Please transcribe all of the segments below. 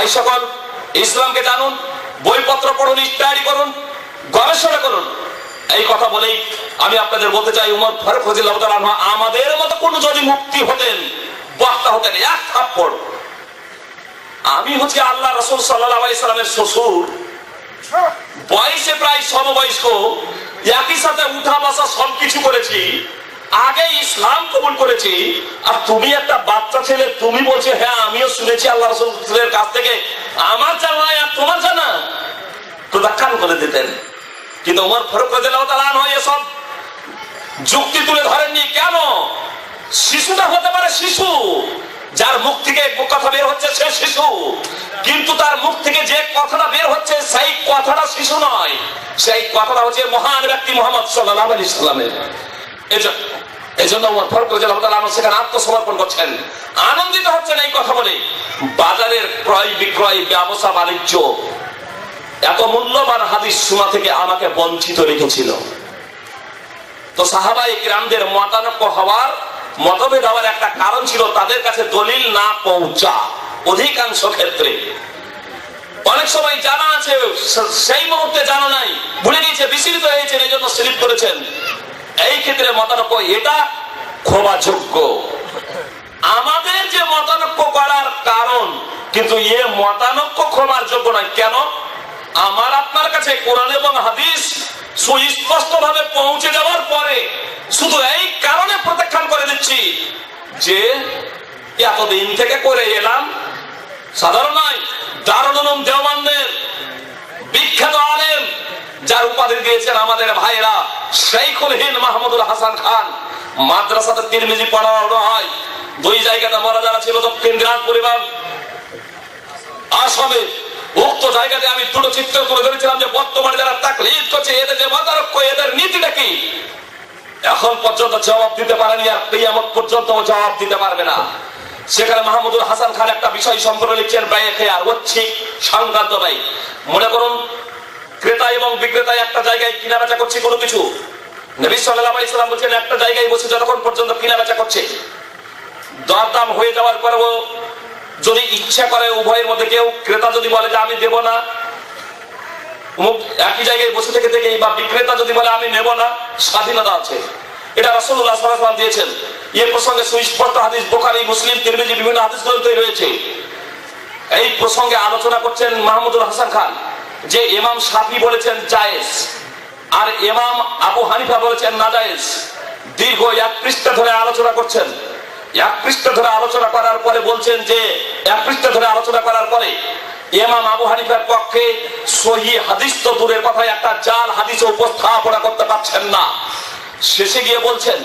ভাই সকল, ইসলামকে জানুন বইপত্র পড়ুন স্টাডি করুন, গবেষণা করুন। এই কথা বলেই আমি আপনাদের বলতে চাই, উমর ফারুক তাআলা আমাদের মতো কোন যদি মুক্তি হতেন, বক্তা হতেন, এক থাপ্পড়। আমি হচ্ছে আল্লাহ রসুল সাল্লাহ আলাইহি সাল্লামের শ্বশুর। বয়সে প্রায় সমবয়স্ক, একই সাথে উঠা বসা সবকিছু করেছি। আগে ইসলাম কবুল করেছি, আর তুমি একটা বাচ্চা ছেলে, তুমি বলছো হ্যাঁ আমিও শুনেছি আল্লাহ রসুলের কাছ থেকে, আমার জানা আর তোমার জানা। প্রত্যাখ্যান করে দিতেন। কিন্তু উমর ফারুক আনহু এসব যুক্তি তুলে ধরেননি। কেন? শিশুটা হতে পারে শিশু, যার মুখ থেকে কথা বের হচ্ছে সে শিশু। কিন্তু তার মুখ থেকে যে কথাটা বের হচ্ছে, সেই কথাটা শিশু নয়। সেই কথাটা হচ্ছে মহান ব্যক্তি মোহাম্মদ সাল্লাহ আলী সাল্লামের। মতভেদ হওয়ার একটা কারণ ছিল তাদের কাছে দলিল না পৌঁছা অধিকাংশ ক্ষেত্রে। অনেক সময় জানা আছে সেই মুহূর্তে জানা নাই। ভুলে গিয়েছে হয়েছে এই জন্য স্লিপ করেছেন। এই ক্ষেত্রে মতানক্য এটা ক্ষমাযোগ্য আমাদের যে মতানক্য করার কারণ, কিন্তু এ মতানক্য ক্ষমার যোগ্য নয়। কেন? আমার আপনার কাছে কোরআন এবং হাদিস সুস্পষ্ট ভাবে পৌঁছে যাওয়ার পরে শুধু এই কারণে প্রত্যাখ্যান করে দিচ্ছি যে এতদিন থেকে করে এলাম। সাধারণ নয়, দারুল দেওয়ানদের বিখ্যাত যার উপাধি দিয়েছেন আমাদের ভাইরা শেখুল হিন মাহমুদুল হাসান খান। মাদ্রাসাতে তিরমিজি পড়ানো হয়। দুই জায়গাতে মারা যারা ছিল, দক্ষিণ দিনাজপুর এবং আসামে। উক্ত জায়গাতে আমি দুটো চিত্র তুলে ধরেছিলাম যে বর্তমানে যারা তাকলিদ করছে, এদের যে মতারক্ষ এদের নীতিটা কি? এখন পর্যন্ত জবাব দিতে পারেনি আর কিয়ামত পর্যন্ত জবাব দিতে পারবে না। সেখানে মাহমুদুল হাসান খান একটা বিষয় সম্পর্কে লিখছেন, ব্যয় খেয়ার হচ্ছে সংক্রান্ত ব্যয়। মনে করুন ক্রেতা এবং বিক্রেতা একটা জায়গায় কিনা বেচা করছে কোনো কিছু? নবী সাল্লাহ আলি সাল্লাম বলছেন, একটা জায়গায় বসে যতক্ষণ পর্যন্ত কিনা বেচা করছে, দরদাম হয়ে যাওয়ার পরেও যদি ইচ্ছা করে উভয়ের মধ্যে কেউ, ক্রেতা যদি বলে যে আমি দেব না একই জায়গায় বসে থেকে থেকে বা বিক্রেতা যদি বলে আমি নেব না, স্বাধীনতা আছে। এটা রসুল্লাহ সাল্লাম দিয়েছেন। এ প্রসঙ্গে সুস্পষ্ট হাদিস বোখারি, মুসলিম, তিরমিজি বিভিন্ন হাদিস গ্রন্থে রয়েছে। এই প্রসঙ্গে আলোচনা করছেন মাহমুদুল হাসান খান। যে ইমাম সাফি বলেছেন জায়েজ, আর ইমাম আবু হানিফা বলেছেন না জায়েজ। দীর্ঘ এক পৃষ্ঠা ধরে আলোচনা করছেন। এক পৃষ্ঠা ধরে আলোচনা করার পরে বলছেন যে, এক পৃষ্ঠা ধরে আলোচনা করার পরে ইমাম আবু হানিফার পক্ষে সহি হাদিস তো দূরের কথা, একটা জাল হাদিস উপস্থাপনা করতে পারছেন না। শেষে গিয়ে বলছেন,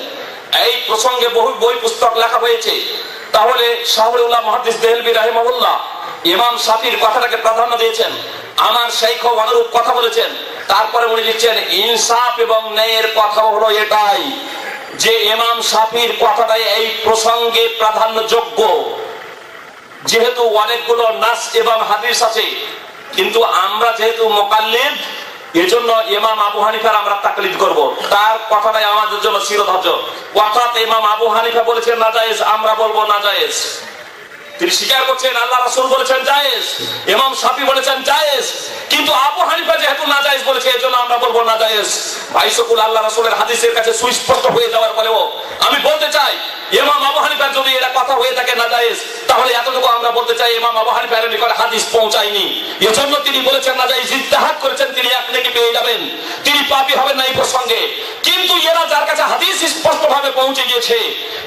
এই প্রসঙ্গে বহু বই পুস্তক লেখা হয়েছে। তাহলে শাহরুল্লাহ মহাদিস দেহলবি রাহিমাহুল্লাহ ইমাম সাফির কথাটাকে প্রাধান্য দিয়েছেন, আমার খুব অনুরূপ কথা বলেছেন, তারপরে উনি লিখছেন, ইনসাফ এবং ন্যায়ের কথা হলো এটাই, যে ইমাম সাফির কথাটাই এই প্রসঙ্গে প্রাধান্য যোগ্য। যেহেতু অনেকগুলো নাস এবং হাদিস আছে, কিন্তু আমরা যেহেতু মোকাল্লিদ, এজন্য ইমাম আবু হানিফার আমরা তাকলিদ করব। তার কথাটাই আমাদের জন্য শিরোধার্য। অর্থাৎ ইমাম আবু হানিফা বলেছেন না আমরা বলব না তিনি স্বীকার করছেন, আল্লাহ রাসুল বলেছেন জায়েজ, ইমাম সাফি বলেছেন জায়েজ, কিন্তু আবু হানিফা যেহেতু না জায়েজ বলেছে, এজন্য আমরা বলব না জায়েজ ভাই, সকল আল্লাহ রাসুলের হাদিসের কাছে সুস্পষ্ট হয়ে যাওয়ার পরেও আমি বলতে চাই ইমাম আবু হানিফার যদি কথা হয়ে থাকে না জায়েজ, তাহলে এতটুকু আমরা বলতে চাই, ইমাম আবু হানিফার নিকটে হাদিস পৌঁছায়নি। এজন্য তিনি বলেছেন, না জায়েজ ইত্তেহাদ করেছেন, তিনি পেয়ে যাবেন। তিনি পাপি হবেন না এই প্রসঙ্গে। কিন্তু এরা যার কাছে হাদিস স্পষ্ট ভাবে পৌঁছে গিয়েছে,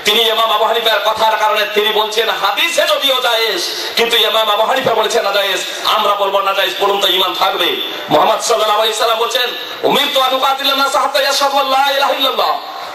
তিনি ইমাম আবু হানিফার কথার কারণে তিনি বলছেন, হাদিসে যদিও জায়েজ, কিন্তু ইমাম আবু হানিফা বলেছেন, না জায়েজ, আমরা বলব না জায়েজ বলুন তো ইমান থাকবে। মোহাম্মদ সাল্লাল্লাহু আলাইহি সাল্লাম বলেন উমিরতু আন উকাতিলা ইয়াশহাদু আল্লা ইলাহা ইল্লাল্লাহ।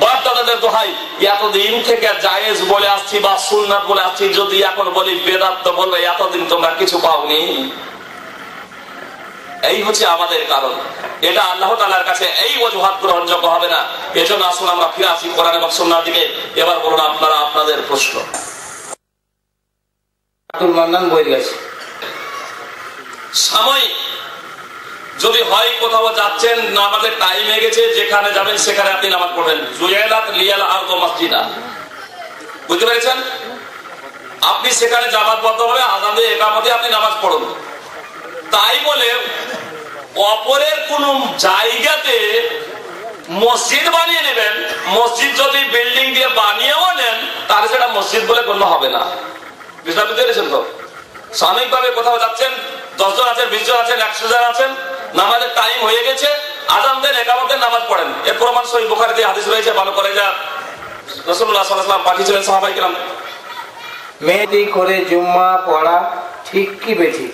বাপ দাদাদের দোহাই এতদিন থেকে জায়েজ বলে আসছি বা সুন্নাত বলে আসছি যদি এখন বলি বেদাত তো এতদিন তোমরা কিছু পাওনি। এই হচ্ছে আমাদের কারণ। এটা আল্লাহ তালার কাছে এই অজুহাত গ্রহণযোগ্য হবে না। এজন্য আসুন আমরা ফিরে আসি কোরআন এবং সন্ন্যার দিকে। এবার বলুন আপনারা আপনাদের প্রশ্ন। সাময়িক যদি হয় কোথাও যাচ্ছেন, নামাজের টাইম হয়ে গেছে, যেখানে যাবেন, সেখানে আপনি নামাজ পড়বেন। জুয়েলাত লিয়াল আর মসজিদা। বুঝতে পেরেছেন? আপনি সেখানে জামাতবদ্ধ হবে আজাদে একামতে আপনি নামাজ পড়ুন। তাই বলে অপরের কোন জায়গাতে মসজিদ বানিয়ে নেবেন, মসজিদ যদি বিল্ডিং দিয়ে বানিয়েও নেন, তাহলে সেটা মসজিদ বলে গণ্য হবে না। বুঝতে পেরেছেন তো? সাময়িকভাবে কোথাও যাচ্ছেন দশজন আছেন বিশ জন আছেন একশো জন আছেন নামাজের টাইম হয়ে গেছে। আজান দেন একামতের নামাজ পড়েন। এর প্রমাণ সহি বুখারিতে হাদিস রয়েছে ভালো করে যা রসুল্লাহ সাল্লাহ পাঠিয়েছিলেন সাহাবাই কিরাম। মেয়েটি করে জুম্মা পড়া ঠিক কি বেঠিক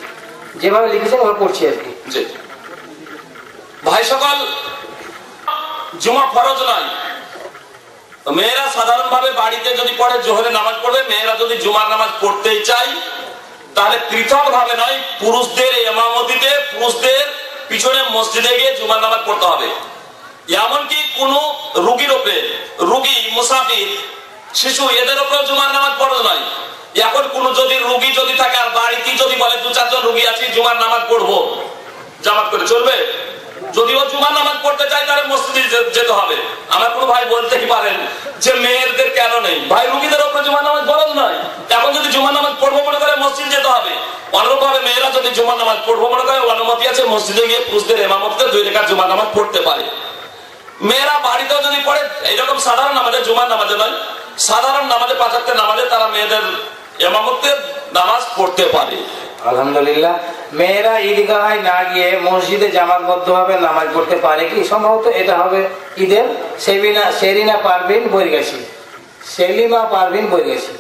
যেভাবে লিখেছেন ওরা পড়ছি আর কি। ভাই সকল জুমা ফরজ নয়। মেয়েরা সাধারণ ভাবে বাড়িতে যদি পড়ে জোহরে নামাজ পড়বে মেয়েরা যদি জুমার নামাজ পড়তেই চাই তাহলে পৃথক ভাবে নয়, পুরুষদের এমামতিতে পুরুষদের পিছনে মসজিদে গিয়ে জুমার নামাজ পড়তে হবে। এমনকি কোন রুগীর ওপরে, রুগী, মুসাফির, শিশু, এদের উপরে জুমার নামাজ পড়ো নয়। এখন কোন যদি রুগী যদি থাকে আর বাড়িতে যদি বলে দু চারজন রুগী আছে, জুমার নামাজ পড়ব। জামাত করে চলবে? যদিও জুমার নামাজ পড়তে চাই তাহলে মসজিদে যেতে হবে। আমার কোনো ভাই বলতেই পারেন যে মেয়েদের কেন নেই? ভাই, রুগীদের উপরে জুমার নামাজ বরং নয়। এখন যদি জুমার নামাজ পড়ব মনে করে মসজিদ যেতে হবে। অনুরূপ ভাবে মেয়েরা যদি জুমার নামাজ পড়ব মনে করে অনুমতি আছে, মসজিদে গিয়ে পুরুষদের এমামতকে দুই রেখা জুমার নামাজ পড়তে পারে। মেয়েরা বাড়িতেও যদি পড়ে, এইরকম সাধারণ নামাজে জুমার নামাজে নয়, সাধারণ নামাজে পাঁচাত্তের নামাজে তারা মেয়েদের এমামতের নামাজ পড়তে পারে। আলহামদুলিল্লাহ মেয়েরা ঈদগাহায় না গিয়ে মসজিদে জামাতবদ্ধ ভাবে নামাজ পড়তে পারে কি? সম্ভবত এটা হবে ঈদের সেবিনা সেরিনা পারভিন বৈরগাছি সেলিমা পারভিন বৈরগাছি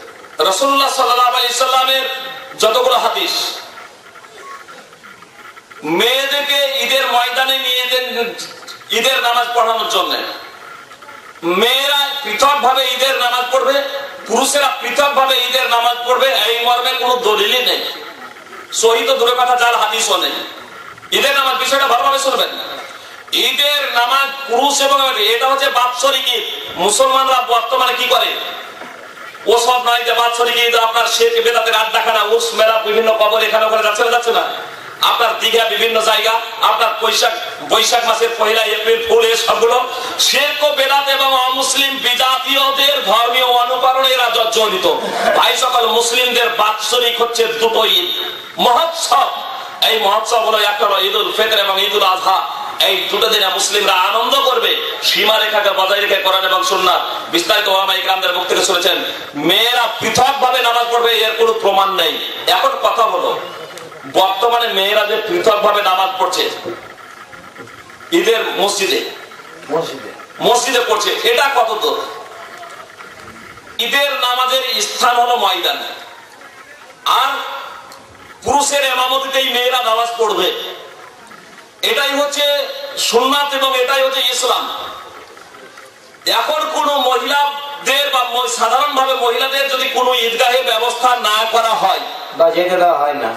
রসুল্লাহ সাল্লামের যতগুলো হাদিস, মেয়েদেরকে ঈদের ময়দানে নিয়ে ঈদের নামাজ পড়ানোর জন্য। মেয়েরা পৃথক ভাবে ঈদের নামাজ পড়বে, পুরুষেরা পৃথক ভাবে ঈদের নামাজ পড়বে, এই মর্মে কোনো দলিলই নেই। সহিত দূরে কথা যার হাদিসও নেই। ঈদের নামাজ বিষয়টা ভালোভাবে শুনবেন। ঈদের নামাজ পুরুষ এবং এটা হচ্ছে বাৎসরিক ঈদ। মুসলমানরা বর্তমানে কি করে? ও সব নয় যে বাৎসরিক ঈদ, আপনার শেখ বেদাতের আড্ডাখানা উস মেলা বিভিন্ন কবর এখানে ওখানে যাচ্ছে না যাচ্ছে না। আপনার দীঘা বিভিন্ন জায়গা, আপনার বৈশাখ বৈশাখ মাসের পয়লা এপ্রিল ফুল সবগুলো। শেখ ও বেদাত এবং অমুসলিম বিজাতীয়দের ধর্মীয় অনুকরণে এরা জড়িত ভাই সকল মুসলিমদের বাৎসরিক হচ্ছে দুটো ঈদ। মহোৎসব। এই মহোৎসব হলো একটা হলো ঈদ উল ফিতর এবং ঈদ উল আজহা এই দুটো দিনে মুসলিমরা আনন্দ করবে। সীমা রেখাকে বজায় রেখে কোরআন এবং সুন্নাত বিস্তারিত ওলামা ইকরামদের মুখ থেকে শুনেছেন, মেয়েরা পৃথক ভাবে নামাজ পড়বে, এর কোনো প্রমাণ নেই। এখন কথা হলো, বর্তমানে মেয়েরা যে পৃথক ভাবে নামাজ পড়ছে ঈদের মসজিদে। মসজিদে। মসজিদে পড়ছে। এটা কত দূর? ঈদের নামাজের স্থান হলো ময়দান। আর পুরুষের এমামতিতেই মেয়েরা নামাজ পড়বে। এটাই হচ্ছে সুন্নাত এবং এটাই হচ্ছে ইসলাম। এখন কোন মহিলাদের বা সাধারণভাবে মহিলাদের যদি কোনো ঈদগাহের ব্যবস্থা না করা হয় বা যেতে দেওয়া হয় না।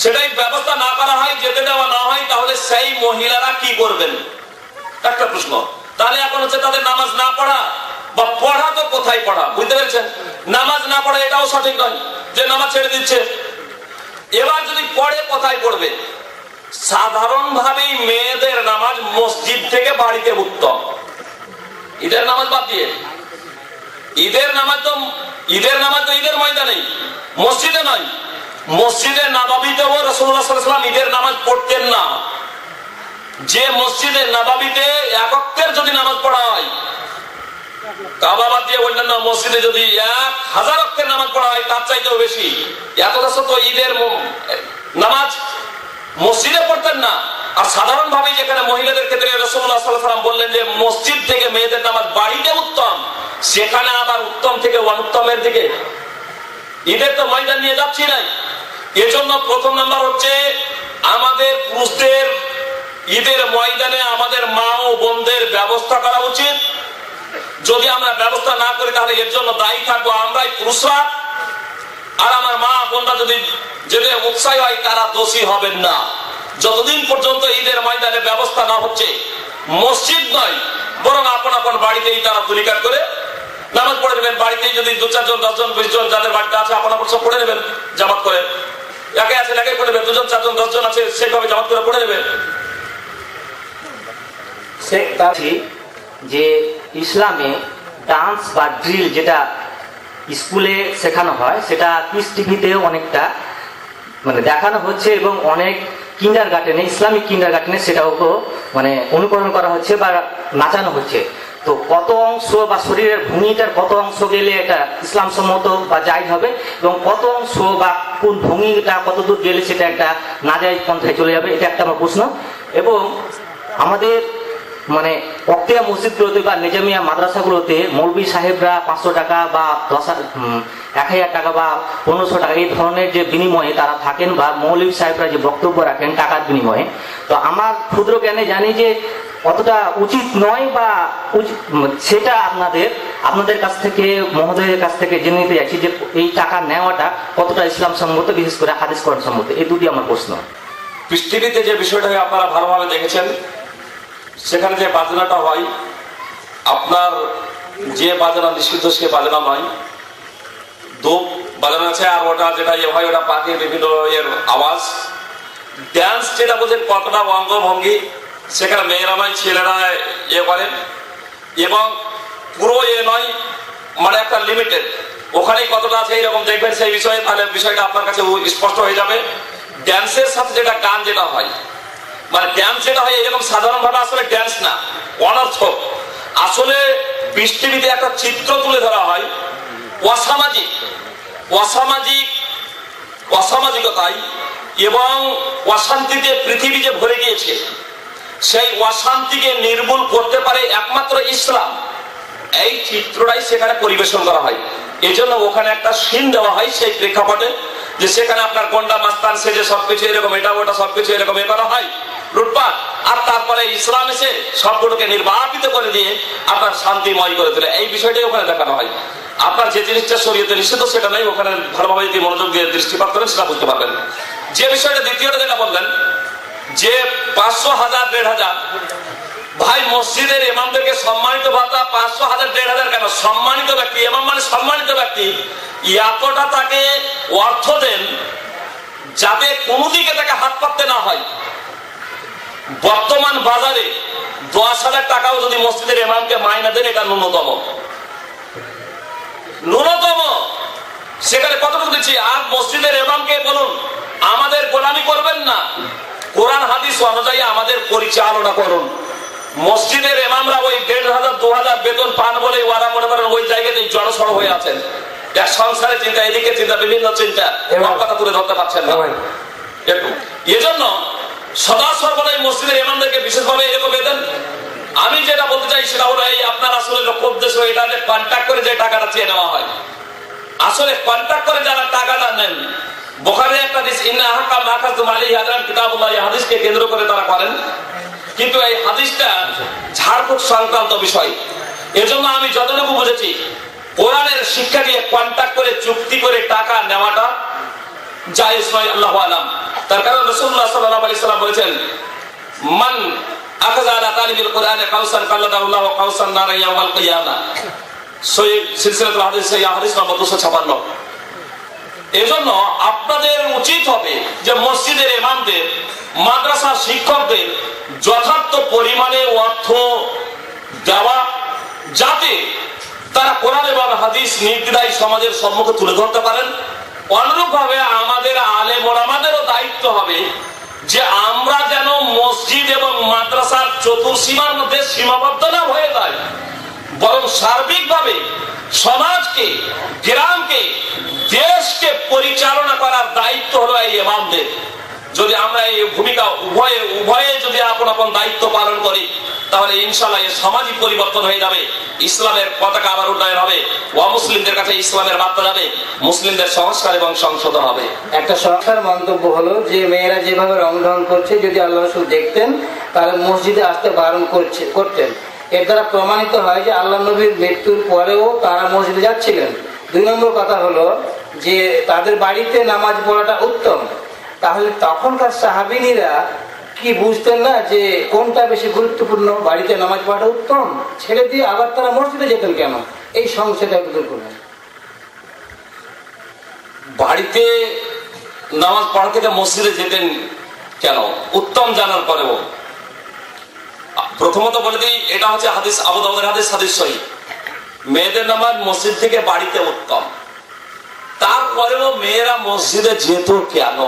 সেটাই ব্যবস্থা না করা হয়, যেতে দেওয়া না হয়, তাহলে সেই মহিলারা কি করবেন? একটা প্রশ্ন। তাহলে এখন হচ্ছে তাদের নামাজ না পড়া বা পড়া তো কোথায় পড়া, বুঝতে পেরেছেন? নামাজ না পড়া এটাও সঠিক নয় যে নামাজ ছেড়ে দিচ্ছে। এবার যদি পড়ে কোথায় পড়বে? সাধারণ ভাবেই মেয়েদের নামাজ মসজিদ থেকে বাড়িতে উত্তম ঈদের নামাজ বাদ দিয়ে। ঈদের নামাজ তো ঈদের নামাজ তো ঈদের ময়দানে মসজিদে নয়। মসজিদে নাবাবিতেও রসুল্লাহ সাল্লাম ঈদের নামাজ পড়তেন না। যে মসজিদে নাবাবিতে একত্রের যদি নামাজ পড়া হয় দিয়ে অন্যান্য মসজিদে যদি এক হাজার অক্ষের নামাজ পড়া হয়, তার চাইতেও বেশি। এত তো ঈদের নামাজ মসজিদে পড়তেন না। আর সাধারণভাবে যেখানে মহিলাদের ক্ষেত্রে রসুল্লাহ সাল্লাম বললেন যে, মসজিদ থেকে মেয়েদের নামাজ বাড়িতে উত্তম, সেখানে আবার উত্তম থেকে অনুত্তমের দিকে। ঈদের তো ময়দান নিয়ে যাচ্ছি নাই। এজন্য প্রথম নাম্বার হচ্ছে, আমাদের পুরুষদের ঈদের ময়দানে আমাদের মা ও বোনদের ব্যবস্থা করা উচিত। যদি আমরা ব্যবস্থা না করি, তাহলে এর জন্য দায়ী থাকব আমরাই পুরুষরা। আর আমার মা বোনরা যদি যদি উৎসাহী হয়, তারা দোষী হবেন না। যতদিন পর্যন্ত ঈদের ময়দানে ব্যবস্থা না হচ্ছে, মসজিদ নয়, বরং আপন আপন বাড়িতেই তারা তুলিকার করে নামাজ পড়ে নেবেন। বাড়িতেই যদি দু চারজন, দশজন, বিশ জন, যাদের বাড়িতে আছে, আপন আপন সব পড়ে নেবেন, জামাত করে। একে আছেন একে পড়ে নেবেন দুজন, চারজন, দশজন আছে, সেইভাবে জামাত করে পড়ে তাছি যে ইসলামে ডান্স বা ড্রিল যেটা স্কুলে শেখানো হয়, সেটা পিস টিভিতেও অনেকটা মানে দেখানো হচ্ছে এবং অনেক কিন্ডার গার্ডেনে ইসলামিক কিন্ডার গার্ডেনে সেটাও মানে অনুকরণ করা হচ্ছে বা নাচানো হচ্ছে। তো কত অংশ বা শরীরের ভঙ্গিটার কত অংশ গেলে এটা ইসলাম সম্মত বা যাই হবে? এবং কত অংশ বা কোন ভূমিটা কত দূর গেলে সেটা একটা নাজাইজ পন্থায় চলে যাবে? এটা একটা আমার প্রশ্ন। এবং আমাদের মানে অক্তিয়া মসজিদগুলোতে বা নিজামিয়া মাদ্রাসাগুলোতে মৌলবী সাহেবরা পাঁচশো টাকা বা দশ এক হাজার টাকা বা পনেরোশো টাকা এই ধরনের যে বিনিময়ে তারা থাকেন বা মৌলবী সাহেবরা যে বক্তব্য রাখেন টাকার বিনিময়ে, তো আমার ক্ষুদ্র জ্ঞানে জানি যে অতটা উচিত নয় বা সেটা আপনাদের আপনাদের কাছ থেকে, মহোদয়ের কাছ থেকে জেনে নিতে যাচ্ছি যে এই টাকা নেওয়াটা কতটা ইসলাম সম্মত বিশেষ করে হাদিস কোরআন সম্মত এই দুটি আমার প্রশ্ন। পৃথিবীতে যে বিষয়টাকে আপনারা ভালোভাবে দেখেছেন, সেখানে যে বাজনাটা হয়, আপনার যে বাজনা নিষিদ্ধ, সে বাজনা নয়। দোপ বাজনা আছে, আর ওটা যেটা ইয়ে হয়, ওটা পাকে বিভিন্ন এর আওয়াজ। ড্যান্স যেটা বলছেন, কতটা অঙ্গভঙ্গি সেখানে মেয়েরা নয়, ছেলেরা ইয়ে করেন। এবং পুরো এ নয় মানে একটা লিমিটেড ওখানে কতটা আছে এইরকম দেখবেন, সেই বিষয়ে তাহলে বিষয়টা আপনার কাছে স্পষ্ট হয়ে যাবে। ড্যান্সের সাথে যেটা গান যেটা হয় মানে ড্যান্স যেটা হয়, এরকম সাধারণ ভাবে আসলে ড্যান্স না, অনর্থক। আসলে পৃথিবীতে একটা চিত্র তুলে ধরা হয়, অসামাজিক অসামাজিক, অসামাজিকতায় এবং অশান্তিতে পৃথিবী যে ভরে গিয়েছে। সেই অশান্তিকে নির্মূল করতে পারে একমাত্র ইসলাম। এই চিত্রটাই সেখানে পরিবেশন করা হয়। এই জন্য ওখানে একটা সিন দেওয়া হয় সেই প্রেক্ষাপটে যে সেখানে আপনার গন্ডা, মাস্তান, সেজে সবকিছু এরকম, এটা ওটা সবকিছু এরকম এ করা হয় লুটপাট। আর তারপরে ইসলাম এসে সবগুলোকে নির্বাপিত করে দিয়ে আপনার শান্তিময় করে তোলে। এই বিষয়টাই ওখানে দেখানো হয়। আপনার যে জিনিসটা শরীয়তে নিষিদ্ধ, সেটা নেই। ওখানে ভালোভাবে যদি মনোযোগ দিয়ে দৃষ্টিপাত করেন, সেটা বুঝতে পারবেন। যে বিষয়টা দ্বিতীয়টা যেটা বললেন যে পাঁচশো হাজার, দেড় হাজার। ভাই, মসজিদের ইমামদেরকে সম্মানিত ভাতা, পাঁচশো হাজার, দেড় হাজার কেন? সম্মানিত ব্যক্তি, ইমাম মানে সম্মানিত ব্যক্তি। এতটা তাকে অর্থ দেন যাতে কোনো দিকে তাকে হাত পাততে না হয়। বর্তমান বাজারে দশ হাজার টাকাও যদি মসজিদের ইমামকে মাইনা দেন, এটা ন্যূনতম। ন্যূনতম। সেখানে কতটুকু দিচ্ছি? আর মসজিদের ইমামকে বলুন, আমাদের গোলামি করবেন না। কোরআন হাদিস অনুযায়ী আমাদের পরিচালনা করুন। মসজিদের এমামরা ওই দেড় হাজার দু হাজার বেতন পান বলে ওরা মনে করেন ওই জায়গাতে জড়সড় হয়ে আছেন। এক সংসারের চিন্তা এদিকে চিন্তা বিভিন্ন চিন্তা। এবার- কথা তুলে ধরতে পারছেন না। এজন্য সদা সর্বদাই মসজিদের ইমামদেরকে বিশেষভাবে এরকম বেতন আমি যেটা বলতে চাই সেটা হলো এই আপনার আসলে লক্ষ্য উদ্দেশ্য এটা যে কন্ট্যাক্ট করে যে টাকাটা চেয়ে নেওয়া হয়। আসলে কন্ট্যাক্ট করে যারা টাকাটা নেন বোখারে একটা হাদিস, ইন্না আজরান কিতাবুল্লাহ হাদিসকে কেন্দ্র করে তারা করেন। কিন্তু এই হাদিসটা সংক্রান্ত বিষয়। এজন্য আমি যতটুকু বুঝেছি, কোরআনের শিক্ষা দিয়ে কন্ট্যাক্ট করে, চুক্তি করে টাকা নেওয়াটা জায়েজ নয়, আল্লাহু আলাম। তার কারণ আলাইহি সাল্লাম বলেছেন, মান আখাযা আলা তালিবিল কোরআনে কাউসান কাল্লাদাহুল্লাহু কাউসান নারা ইয়াউমাল কিয়ামা। সহিহ সিলসিলাতুল হাদিস এই হাদিস নম্বর 256 এজন্য আপনাদের উচিত হবে যে মসজিদের ইমামদের মাদ্রাসার শিক্ষকদের যথার্থ পরিমাণে অর্থ দেওয়া, যাতে তারা কোরআন এবং হাদিস নির্দিদায় সমাজের সম্মুখে তুলে ধরতে পারেন। অনুরূপ ভাবে আমাদের আলে মোলামাদেরও দায়িত্ব হবে যে আমরা যেন মসজিদ এবং মাদ্রাসার চতুর্সীমার মধ্যে সীমাবদ্ধ না হয়ে যায়, বরং সার্বিকভাবে সমাজকে, গ্রামকে পরিচালনা করার দায়িত্ব হলো এই ইমামদের। যদি আমরা এই ভূমিকা উভয়ে উভয়ে যদি আপন আপন দায়িত্ব পালন করি, তাহলে ইনশাল্লাহ এর সামাজিক পরিবর্তন হয়ে যাবে। ইসলামের পতাকা আবার উন্নয়ন হবে। অমুসলিমদের কাছে ইসলামের বার্তা যাবে। মুসলিমদের সংস্কার এবং সংশোধন হবে। একটা সংস্কার মন্তব্য হলো যে, মেয়েরা যেভাবে রংঢং করছে, যদি আল্লাহ রসুল দেখতেন, তাহলে মসজিদে আসতে বারণ করছে করতেন। এর দ্বারা প্রমাণিত হয় যে, আল্লাহ নবীর মৃত্যুর পরেও তারা মসজিদে যাচ্ছিলেন। দুই নম্বর কথা হলো যে তাদের বাড়িতে নামাজ পড়াটা উত্তম, তাহলে তখনকার সাহাবিনীরা কি বুঝতেন না যে কোনটা বেশি গুরুত্বপূর্ণ, বাড়িতে নামাজ পড়াটা উত্তম, ছেড়ে দিয়ে আবার তারা মসজিদে যেতেন কেন? এই সংশয়টা দূর করবেন বাড়িতে নামাজ পড়া থেকে মসজিদে যেতেন কেন? উত্তম জানার পরেও। প্রথমত বলে দিই, এটা হচ্ছে হাদিস, আবু দাউদের হাদিস হাদিস সহি। মেয়েদের নামাজ মসজিদ থেকে বাড়িতে উত্তম। তারপরেও মেয়েরা মসজিদে যেত কেন?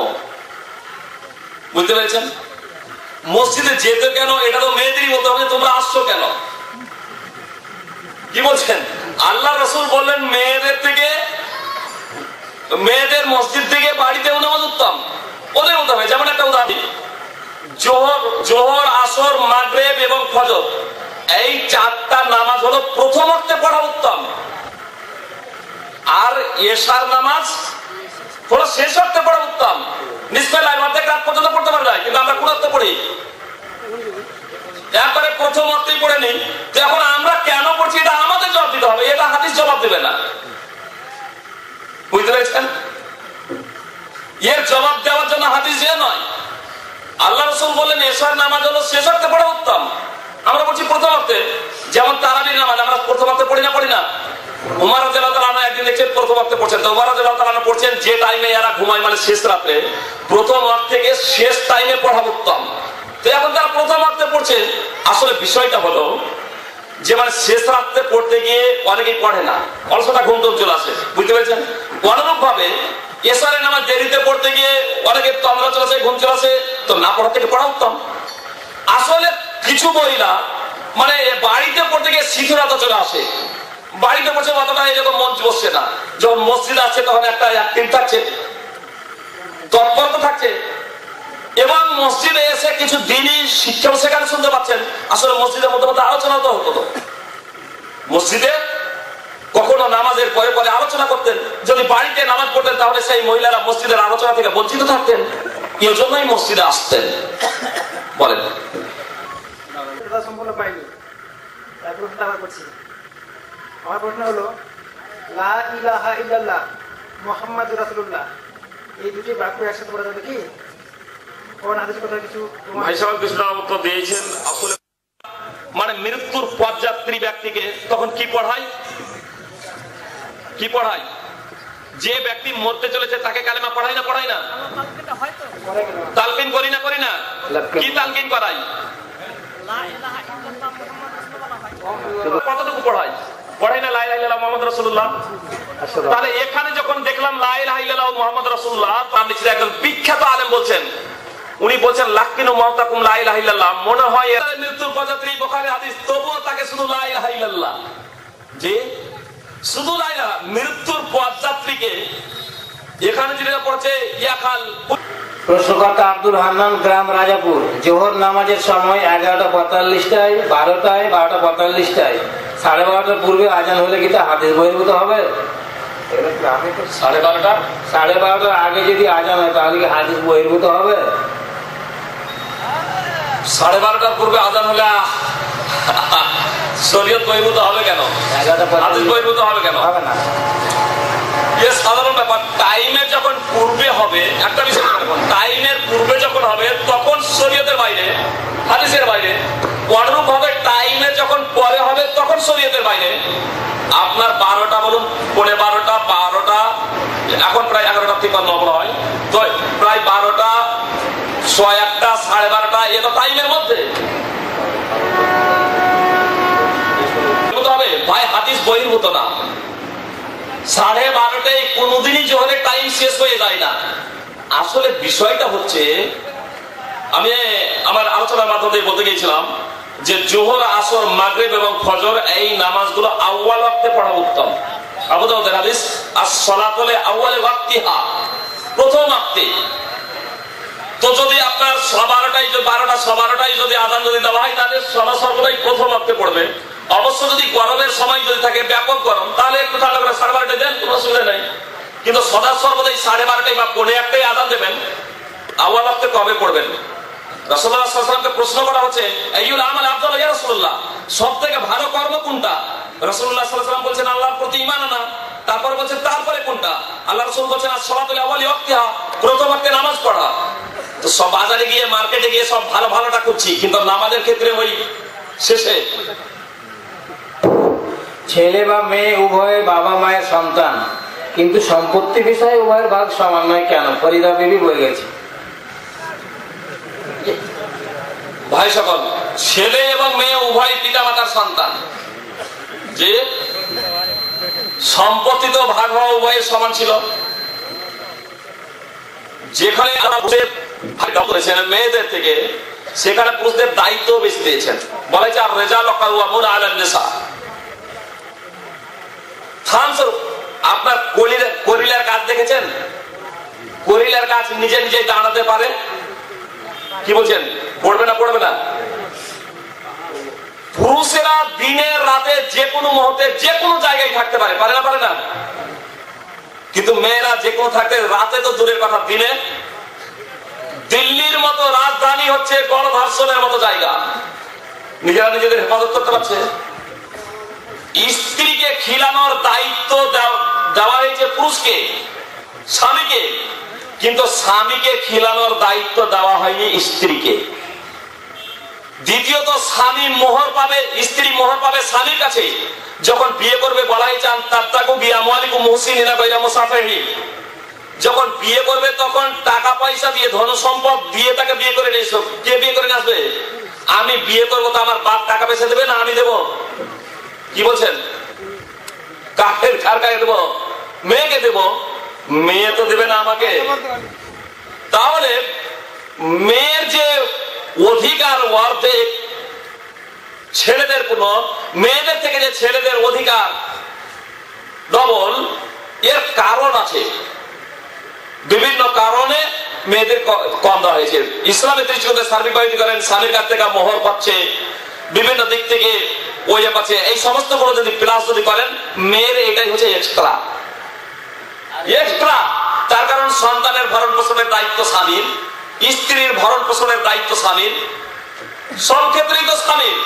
বুঝতে পেরেছেন? মসজিদে যেত কেন? এটা তো মেয়েদেরই বলতে হবে, তোমরা আসছো কেন? কি বলছেন? আল্লাহ রসুল বললেন, মেয়েদের থেকে, মেয়েদের মসজিদ থেকে বাড়িতে নামাজ উত্তম। ওদের মতো হবে, যেমন একটা উদাহরণ জোহর জোহর, আসর, মাগরেব এবং ফজর, এই চারটা নামাজ হলো প্রথম অর্থে পড়া উত্তম। আর এশার নামাজ হলো শেষ অর্থে পড়া উত্তম। নিষ্পেলায় অর্ধেক রাত পর্যন্ত পড়তে পারা যায় কিন্তু আমরা কোন পড়ি। একবারে প্রথম অর্থেই পড়ে নিই। তো এখন আমরা কেন পড়ছি? এটা আমাদের জবাব দিতে হবে, এটা হাদিস জবাব দেবে না। বুঝতে পেরেছেন? এর জবাব দেওয়ার জন্য হাদিস এ নয়। আল্লাহ রসুল বললেন এসার নামাজ হলো শেষ অর্থে পড়া উত্তম। আমরা বলছি প্রথম অর্থে। যেমন তারাবির নামাজ, আমরা প্রথম অর্থে পড়ি না পড়ি না। উমার একদিন দেখছেন প্রথম অর্থে পড়ছেন। তো উমার পড়ছেন যে টাইমে এরা ঘুমায় মানে শেষ রাত্রে প্রথম অর্থ থেকে শেষ টাইমে পড়া উত্তম। তো এখন তারা প্রথম অর্থে পড়ছে আসলে বিষয়টা হলো যে মানে শেষ রাত্রে পড়তে গিয়ে পড়ে না। অলসতা ঘুম চলে আসে। বুঝতে পেরেছেন? অনুরূপ ভাবে এসারে নামাজ দেরিতে পড়তে গিয়ে অনেকে তন্দ্রা চলে আসে, ঘুম চলে আসে। তো না পড়া থেকে পড়া উত্তম। আসলে কিছু মহিলা মানে বাড়িতে পড়তে গিয়ে শিথিলতা চলে আসে। বাড়িতে বসে অতটা এরকম মন বসছে না? যখন মসজিদ আছে, তখন একটা অ্যাক্টিভ থাকছে। তৎপর তো থাকছে। এবং মসজিদে এসে কিছু দিনই শিক্ষাও সেখানে শুনতে পাচ্ছেন। আসলে মসজিদের মধ্যে মধ্যে আলোচনা তো হতো মসজিদে কখনো নামাজের পরে পরে আলোচনা করতেন। যদি বাড়িতে নামাজ পড়তেন, তাহলে সেই মহিলারা মসজিদের আলোচনা থেকে বঞ্চিত থাকতেন। এই জন্যই মসজিদে আসতেন। বলেন। সম্পূর্ণ পাইনি। তার প্রশ্নটা করছি। আমার প্রশ্ন হলো লা ইলাহা ইল্লাল্লাহ মোহাম্মদ রাসূলুল্লাহ। এই দুটি বাক্য একসাথে পড়া যাবে কি? কোন হাদিস কথা কিছু তোমার- ভাই সাহেব কৃষ্ণ উত্তর দিয়েছেন। আসলে মানে মৃত্যুর পদযাত্রী ব্যক্তিকে তখন কি পড়ায়? কি পড়ায়? যে ব্যক্তি মরতে চলেছে তাকে কালেমা পড়াই না পড়াই না? তালকিন করি না করি না? কি তালকিন করাই কতটুকু পড়াই পড়াই না লাই লাইলা মোহাম্মদ রসুল্লাহ তাহলে এখানে যখন দেখলাম লাই লাইলা মোহাম্মদ রসুল্লাহ তার নিচে একজন বিখ্যাত আলেম বলছেন উনি বলছেন লাক্কিনু মহতাকুম লাই লাইল্লাহ মনে হয় এর মৃত্যুর বোখারি হাদিস তবুও তাকে শুধু লাই লাইল্লাহ যে শুধু লাইলা মৃত্যুর পদযাত্রীকে এখানে যেটা পড়ছে ইয়াখাল প্রশ্নকর্তা আব্দুল হান্নান গ্রাম রাজাপুর। জোহর নামাজের সময় এগারোটা পঁয়তাল্লিশটায় বারোটায় বারোটা পঁয়তাল্লিশটায়। সাড়ে বারোটার পূর্বে আজান হলে কি তা হাদিস বহির্ভূত হবে? সাড়ে বারোটা? সাড়ে বারোটার আগে যদি আজান হয় তাহলে কি হাদিস বহির্ভূত হবে? সাড়ে বারোটার পূর্বে আজান হলে শরীয়ত বহির্ভূত হবে কেন? হাদিস বহির্ভূত হবে কেন? হবে না। এ সাধারণ ব্যাপার টাইমের যখন পূর্বে হবে একটা বিষয় টাইমের পূর্বে যখন হবে তখন শরীয়তের বাইরে হাদিসের বাইরে অনুরূপ ভাবে টাইমের যখন পরে হবে, তখন শরীয়তের বাইরে। আপনার বারোটা বলুন, পৌনে বারোটা বারোটা, এখন প্রায় এগারোটা মনে হয়? তো প্রায় বারোটা, ছয় একটা সাড়ে বারোটা, এ তো টাইমের মধ্যে। হবে, ভাই, হাদিস বহির্ভূত না। সাড়ে বারোটায় কোনোদিনই জোহরের টাইম শেষ হয়ে যায় না। আসলে বিষয়টা হচ্ছে, আমি আমার আলোচনার মাধ্যমে বলতে গিয়েছিলাম যে জোহর, আসর, মাগরেব এবং ফজর, এই নামাজগুলো আউয়াল ওয়াক্তে পড়া উত্তম। আবু হাদিস ওয়াক্তিহা, প্রথম ওয়াক্তে। তো যদি বারোটায় যদি যদি দেওয়া হয়, তাহলে সর্বদাই প্রথম অক্টে পড়বে। অবশ্য যদি গরমের সময় যদি থাকে, ব্যাপক গরম, তাহলে একটু ঠান্ডা করে সাড়ে বারোটায় দেন, কোনো অসুবিধা নেই। কিন্তু সদা সর্বদাই সাড়ে বারোটায় বা পৌনে একটাই আদান দেবেন আওয়াল অক্টে কবে পড়বেন? রসুল্লাহামকে প্রশ্ন করা হচ্ছে সব থেকে ভালো কর্ম কোনটা? রসুল্লাহ সাল্লাম বলছেন, আল্লাহর প্রতি ইমান আনা। তারপর বলছেন, তারপরে কোনটা? আল্লাহ রসুল বলছেন আর প্রথম অক্তে নামাজ পড়া। তো সব বাজারে গিয়ে, মার্কেটে গিয়ে সব ভালো ভালোটা করছি কিন্তু নামাজের ক্ষেত্রে ওই শেষে ছেলে বা মেয়ে উভয়ে বাবা মায়ের সন্তান, কিন্তু সম্পত্তি বিষয়ে উভয়ের ভাগ সমান নয় কেন? ফরিদা বিবি বলে গেছে। ভাই সকল, ছেলে এবং মেয়ে উভয় পিতা মাতার সন্তান। যে সম্পত্তি তো ভাগ হওয়া উভয়ের সমান ছিল। যেখানে মেয়েদের থেকে, সেখানে পুরুষদের দায়িত্ব বেশি দিয়েছেন। বলা হয়েছে আর রেজা উদাহরণস্বরূপ, আপনার করিলার কাজ দেখেছেন? করিলার কাজ নিজে নিজে দাঁড়াতে পারে কি বলছেন? পড়বে না পড়বে না? পুরুষেরা দিনের রাতে যে কোনো মুহূর্তে যে কোনো জায়গায় থাকতে পারে পারে না পারে না? কিন্তু মেয়েরা যে কোনো থাকতে, রাতে তো দূরের কথা, দিনে? দিল্লির মতো রাজধানী হচ্ছে গণধর্ষণের মতো জায়গা। নিজেরা নিজেদের হেফাজত করতে পারছে? স্ত্রীকে খিলানোর দায়িত্ব দেওয়া হয়েছে পুরুষকে, স্বামীকে। কিন্তু স্বামীকে খিলানোর দায়িত্ব দেওয়া হয়নি স্ত্রীকে। দ্বিতীয়ত, স্বামী মোহর পাবে, স্ত্রী মোহর পাবে স্বামীর কাছে। যখন বিয়ে করবে, বলাই চান তার তাকে বিয়া মালিকু যখন বিয়ে করবে, তখন টাকা পয়সা দিয়ে ধন সম্পদ দিয়ে তাকে বিয়ে করে নিয়ে। কে বিয়ে করে আসবে? আমি বিয়ে করব তো আমার বাপ টাকা পয়সা দেবে না আমি দেবো? কি বলছেন? কাকের কার কাকে দেবো? মেয়েকে দেবো? মেয়ে তো দেবে না আমাকে। তাহলে মেয়ের যে অধিকার, অর্ধেক ছেলেদের কোন মেয়েদের থেকে যে ছেলেদের অধিকার ডবল, এর কারণ আছে। বিভিন্ন কারণে মেয়েদের কম দেওয়া হয়েছে। ইসলামের দৃষ্টিকোণে সার্বিক বাহিনী করেন, স্বামীর কাছ থেকে মোহর পাচ্ছে, বিভিন্ন দিক থেকে ওই পাচ্ছে। এই সমস্তগুলো যদি প্লাস যদি করেন, মেয়ের এটাই হচ্ছে এক্সট্রা এক্সট্রা তার কারণ সন্তানের ভরণ পোষণের দায়িত্ব স্বামীর, স্ত্রীর ভরণ পোষণের দায়িত্ব স্বামীর সব ক্ষেত্রেই তো স্বামীর,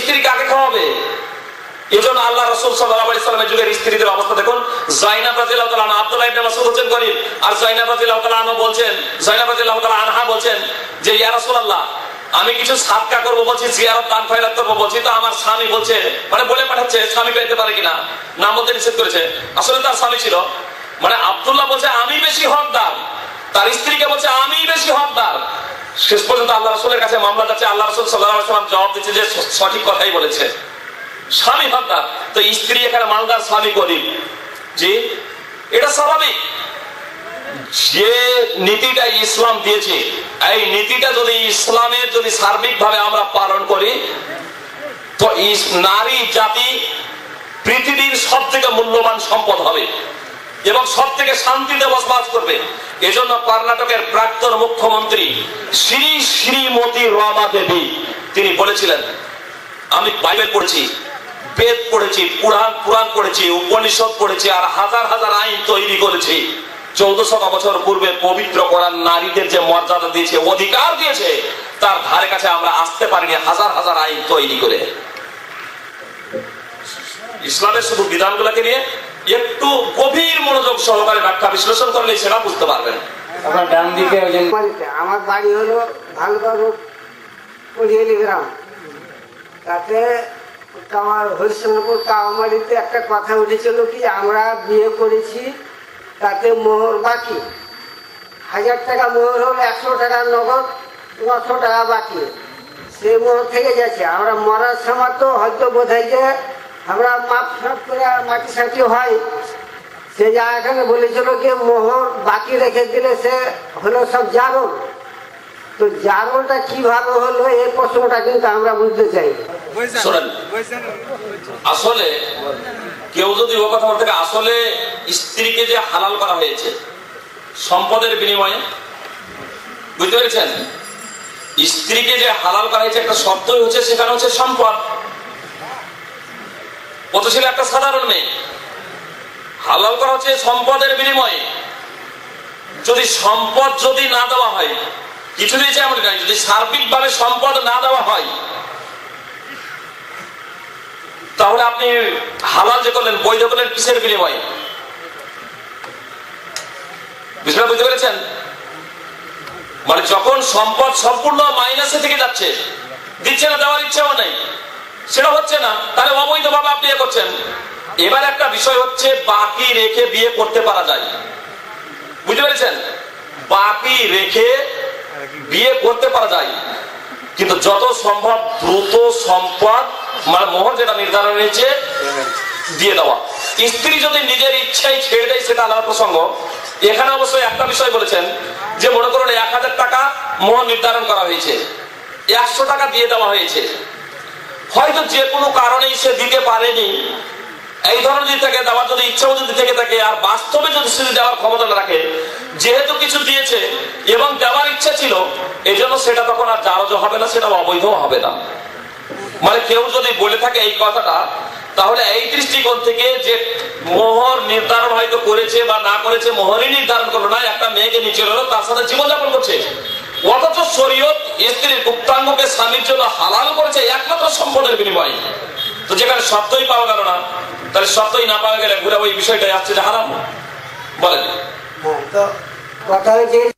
স্ত্রী কাকে খাওয়াবে? এজন্য আল্লাহ রসুল সাল্লাহ আলি সাল্লামের যুগের স্ত্রীদের অবস্থা দেখুন। জাইনাব রাজিল্লাহ আব্দুল্লাহ ইবনে মাসউদ হচ্ছেন গরিব, আর জাইনাব রাজিল্লাহ বলছেন, জাইনাব রাজিল্লাহ আনহা বলছেন যে, ইয়া রাসূলুল্লাহ, আমি কিছু সাদকা করব বলছি, জিয়ারত দান খয়রাত করব বলছি, তো আমার স্বামী বলছে মানে বলে পাঠাচ্ছে, স্বামী পেতে পারে কিনা? নাম বলতে নিষেধ করেছে। আসলে তার স্বামী ছিল মানে আব্দুল্লাহ বলছে, আমি বেশি হকদার। তার স্ত্রীকে বলছে, আমি বেশি হকদার। শেষ পর্যন্ত আল্লাহ রসুলের কাছে মামলা যাচ্ছে, আল্লাহ রসুল সাল্লাহ সাল্লাম জবাব দিচ্ছে যে, সঠিক কথাই বলেছে। স্বামী হত্যা তো স্ত্রী এখানে মালদার স্বামী গরিব জি? এটা স্বাভাবিক। যে নীতিটা ইসলাম দিয়েছে, এই নীতিটা যদি ইসলামের যদি সার্বিক ভাবে আমরা পালন করি, তো নারী, জাতি, পৃথিবীর সব থেকে মূল্যবান সম্পদ হবে। এবং সব থেকে শান্তিতে বসবাস করবে। এজন্য কর্ণাটকের প্রাক্তন মুখ্যমন্ত্রী শ্রী শ্রীমতী রমা দেবী, তিনি বলেছিলেন, আমি বাইবেল পড়েছি, বেদ পড়েছি, পুরাণ পুরাণ পড়েছি, উপনিষদ পড়েছি, আর হাজার হাজার আইন তৈরি করেছি। চৌদ্দশত বছর পূর্বে পবিত্র করার নারীদের যে মর্যাদা দিয়েছে, অধিকার দিয়েছে, তার ধারে কাছে আমরা আসতে পারিনি হাজার হাজার আইন তৈরি করে। ইসলামের শুধু বিধানগুলোকে নিয়ে সহকারে ব্যাখ্যা বিশ্লেষণ করলে সেটা বুঝতে পারবেন। আপনার ডান দিকে ওই যে বাড়িতে আমার বাড়ি হলো গ্রাম। তাতে আমার হরিশ্চন্দ্রপুর কামারিতে একটা কথা উঠেছিল কি আমরা বিয়ে করেছি তাতে মোহর বাকি। হাজার টাকা মোহর হলো একশো টাকা নগদ নশো টাকা বাকি। সে মোহর থেকে যাচ্ছে আমরা মরার সময় তো হয়তো বোধ হয় যে আমরা মাপ সাপ করে আর মাটি সাটি হয়। সে যা এখানে বলেছিল কি মোহর বাকি রেখে দিলে সে হলো সব জাগর তো জাগরটা কীভাবে হলো এই প্রশ্নটা কিন্তু আমরা বুঝতে চাই। আসলে কেউ যদি ও কথা বলতে আসলে স্ত্রীকে যে হালাল করা হয়েছে, সম্পদের বিনিময়ে, বুঝতে পেরেছেন? স্ত্রীকে যে হালাল করা হয়েছে, একটা শর্তই হচ্ছে, সেখানে হচ্ছে সম্পদ। ও তো ছিল একটা সাধারণ মেয়ে। হালাল করা হচ্ছে সম্পদের বিনিময়ে। যদি সম্পদ যদি না দেওয়া হয়, কিছু দিয়েছে এমন নয় যদি সার্বিকভাবে সম্পদ না দেওয়া হয়, তাহলে আপনি হালাল যে করলেন, বৈধ করলেন কিসের বিনিময়ে? বিষয়টা বুঝতে পেরেছেন? মানে যখন সম্পদ সম্পূর্ণ মাইনাসে থেকে যাচ্ছে, দিচ্ছে না, দেওয়ার ইচ্ছাও নেই, সেটা হচ্ছে না, তাহলে অবৈধভাবে আপনি ইয়ে করছেন। এবার একটা বিষয় হচ্ছে, বাকি রেখে বিয়ে করতে পারা যায়। বুঝতে পেরেছেন? বাকি রেখে বিয়ে করতে পারা যায়। কিন্তু যত সম্ভব দ্রুত সম্পদ মানে মোহর যেটা নির্ধারণ হয়েছে, দিয়ে দেওয়া। স্ত্রী যদি নিজের ইচ্ছাই ছেড়ে দেয়, সেটা আলাদা প্রসঙ্গ। এখানে অবশ্যই একটা বিষয় বলেছেন যে, মনে করুন এক হাজার টাকা মোহর নির্ধারণ করা হয়েছে। একশো টাকা দিয়ে দেওয়া হয়েছে। হয়তো যে কোনো কারণেই সে দিতে পারেনি। এই ধরনের যদি থাকে দেওয়ার যদি ইচ্ছাও যদি থেকে থাকে, আর বাস্তবে যদি সে দেওয়ার ক্ষমতা না রাখে যেহেতু কিছু দিয়েছে এবং দেওয়ার ইচ্ছা ছিল এই জন্য সেটা তখন আর জারজ হবে না, সেটা অবৈধ হবে না। মানে কেউ যদি বলে থাকে এই কথাটা, তাহলে এই দৃষ্টিকোণ থেকে যে মোহর নির্ধারণ হয়তো করেছে বা না করেছে, মোহরই নির্ধারণ করল না, একটা মেয়েকে নিচে এলো তার সাথে জীবনযাপন করছে। অথচ শরীয়ত স্ত্রীর গুপ্তাঙ্গকে স্বামীর জন্য হালাল করেছে একমাত্র সম্পদের বিনিময়ে। তো যেখানে সত্যই পাওয়া গেল না তাহলে সত্যই না পাওয়া গেলে ঘুরা ওই বিষয়টাই আসছে যে হারাম বলেন। হ্যাঁ